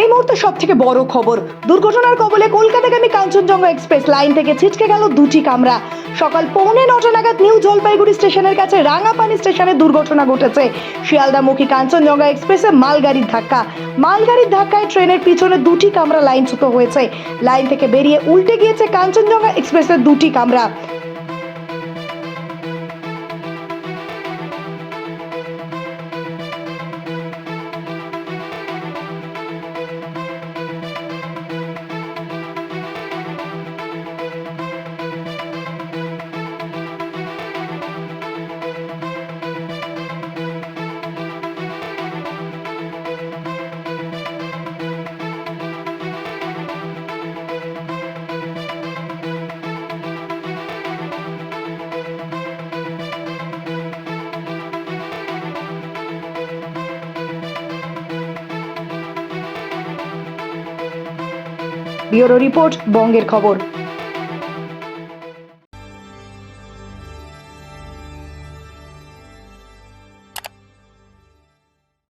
এই মুহূর্তে সব থেকে বড় খবর, দুর্ঘটনার কবলে কলকাতাগামী কাঞ্চনজঙ্ঘা এক্সপ্রেস লাইন থেকে ছিটকে গেল দুটি কামরা। সকাল পৌনে নটা নাগাদ নিউ জলপাইগুড়ি স্টেশনের কাছে রাঙাপানি স্টেশনে দুর্ঘটনা ঘটেছে। শিয়ালদামুখী কাঞ্চনজঙ্ঘা এক্সপ্রেসে মালগাড়ির ধাক্কা। মালগাড়ির ধাক্কায় ট্রেনের পিছনে দুটি কামরা লাইনচ্যুত হয়েছে। লাইন থেকে বেরিয়ে উল্টে গিয়েছে কাঞ্চনজঙ্ঘা এক্সপ্রেসের দুটি কামরা। ব্যুরো রিপোর্ট বঙ্গের খবর।